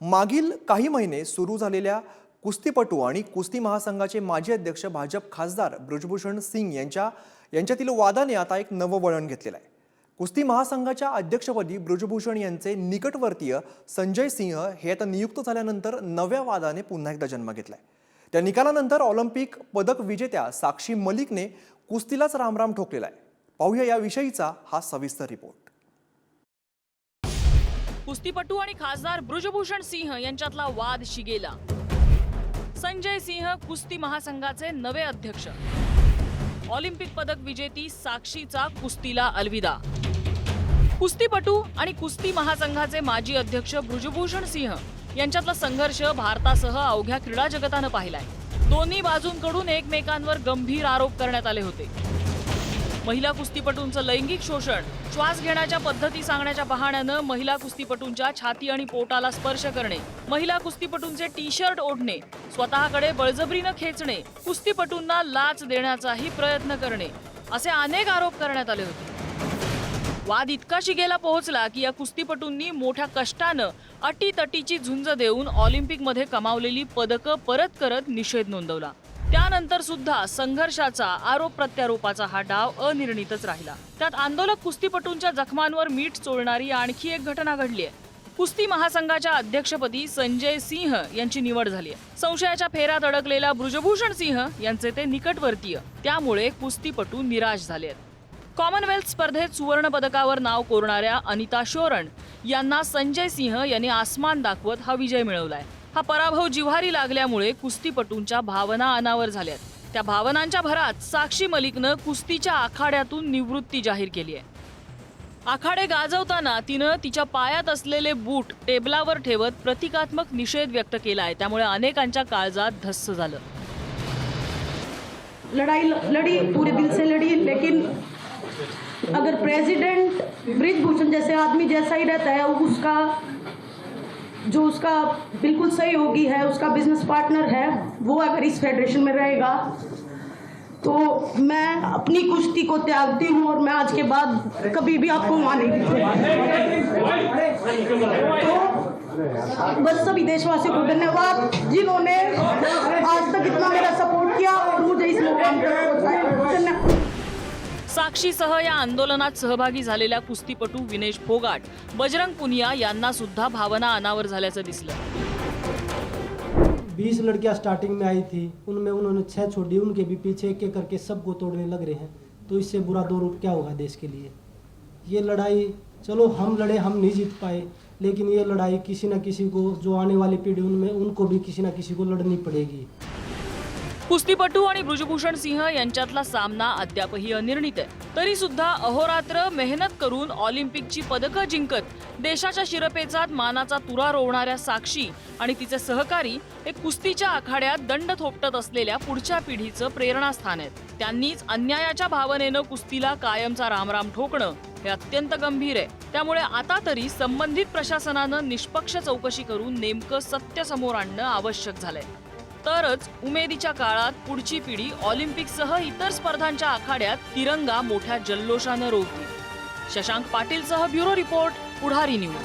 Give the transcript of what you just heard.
मागील काही महिने सुरू झालेल्या कुस्तीपटू आणि कुस्ती महासंघाचे माजी अध्यक्ष भाजप खासदार ब्रजभूषण सिंग यांच्या यांच्यातील वादाने आता एक नवं वळण घेतलेलं आहे. कुस्ती महासंघाच्या अध्यक्षपदी ब्रजभूषण यांचे निकटवर्तीय संजय सिंह हे आता नियुक्त झाल्यानंतर नव्या वादाने पुन्हा एकदा जन्म घेतलाय. त्या निकालानंतर ऑलिम्पिक पदक विजेत्या साक्षी मलिकने कुस्तीलाच रामराम ठोकलेला आहे. पाहूया याविषयीचा हा सविस्तर रिपोर्ट. कुस्तीपटू आणि खासदार ब्रुजभूषण सिंह यांच्यातला वाद शिगेला. संजय सिंह कुस्ती महासंघाचे नवे अध्यक्ष. ऑलिम्पिक पदक विजेती साक्षीचा कुस्तीला अलविदा. कुस्तीपटू आणि कुस्ती महासंघाचे माजी अध्यक्ष ब्रुजभूषण सिंह यांच्यातला संघर्ष भारतासह अवघ्या क्रीडा जगतानं पाहिलाय. दोन्ही बाजूंकडून एकमेकांवर गंभीर आरोप करण्यात आले होते. महिला कुस्तीपटूंचं लैंगिक शोषण. श्वास घेण्याच्या पद्धती सांगण्याच्या बहाण्यानं महिला कुस्तीपटूंच्या छाती आणि पोटाला स्पर्श करणे. महिला कुस्तीपटूंचे टी शर्ट ओढणे. स्वतःकडे बळजबरीनं खेचणे. कुस्तीपटूंना लाच देण्याचाही प्रयत्न करणे. असे अनेक आरोप करण्यात आले होते. वाद इतका शिगेला पोहोचला की या कुस्तीपटूंनी मोठ्या कष्टानं अटीतटीची झुंज देऊन ऑलिम्पिकमध्ये कमावलेली पदकं परत करत निषेध नोंदवला. त्यानंतर सुद्धा संघर्षाचा आरोप प्रत्यारोपाचा हा डाव अनिर्णितच राहिला. त्यात आंदोलक कुस्तीपटूंच्या जखमांवर मीठ चोळणारी आणखी एक घटना घडली आहे. कुस्ती महासंघाच्या अध्यक्षपदी संजय सिंह यांची निवड झाली आहे. संशयाच्या फेऱ्यात अडकलेला ब्रुजभूषण सिंह यांचे ते निकटवर्तीय. त्यामुळे कुस्तीपटू निराश झाले आहेत. कॉमनवेल्थ स्पर्धेत सुवर्ण पदकावर नाव कोरणाऱ्या अनिता शोरण यांना संजय सिंह यांनी आसमान दाखवत हा विजय मिळवलाय. हा पराभव जिव्हारी लागल्यामुळे कुस्तीपटूंच्या भावना अनावर झाल्यात. त्या भावनांच्या भरात साक्षी मलिकनं कुस्तीच्या आखाड्यातून निवृत्ती जाहीर केली आहे. आखाडे गाजवताना तिनं तिच्या पायात असलेले बूट टेबलावर ठेवत प्रतिकात्मक निषेध व्यक्त केला आहे. त्यामुळे अनेकांच्या काळजात धस्स झालं. लड़ाई लड़ी पूरे दिल से लड़ी लेकिन अगर प्रेसिडेंट ब्रिजभूषण जैसे आदमी जैसा ही रहता है उसका जो उसका बिल्कुल सहयोगी है, उसका बिज़नेस पार्टनर है, वो अगर इस फेडरेशन में रहेगा तो मैं अपनी कुश्ती को त्यागती हूँ और मैं आज के बाद कभी भी आपको वहाँ नहीं। तो बस सभी देशवासियों को धन्यवाद, जिन्होंने आज तक इतना मेरा सपोर्ट किया और मुझे इस मुकाम पर धन्यवाद साक्षीसह या आंदोलनात सहभागी झालेल्या कुस्तीपटू विनेश फोगाट बजरंग पुनिया यांना सुद्धा भावना अनावर झाल्याचं दिसलं. बीस लड़कियां स्टार्टिंग में आई थी उनमें उन्होंने छह छोड़ दी उनके भी पीछे एक एक करके सबको तोड़ने लग रहे हैं। तो इससे बुरा दौर क्या होगा देश के लिए? ये लड़ाई चलो हम लड़े हम नहीं जीत पाए लेकिन ये लड़ाई किसी न किसी को जो आने वाली पीढ़ी उनमें उनको भी किसी न किसी को लड़नी पड़ेगी। कुस्तीपटू आणि ब्रुजभूषण सिंह यांच्यातला सामना अद्यापही अनिर्णित आहे. तरी सुद्धा अहोरात्र मेहनत करून ऑलिम्पिकची पदकं जिंकत देशाच्या शिरपेचात मानाचा तुरा रोवणाऱ्या साक्षी आणि तिचे सहकारी हे कुस्तीच्या आखाड्यात दंड थोपटत असलेल्या पुढच्या पिढीचं प्रेरणास्थान आहेत. त्यांनीच अन्यायाच्या भावनेनं कुस्तीला कायमचा रामराम ठोकणं हे अत्यंत गंभीर आहे. त्यामुळे आता तरी संबंधित प्रशासनानं निष्पक्ष चौकशी करून नेमकं सत्य समोर आणणं आवश्यक झालंय. तरच उमेदीच्या काळात पुढची पिढी ऑलिम्पिकसह इतर स्पर्धांच्या आखाड्यात तिरंगा मोठ्या जल्लोषानं रोवतील शशांक पाटीलसह ब्युरो रिपोर्ट पुढारी न्यूज.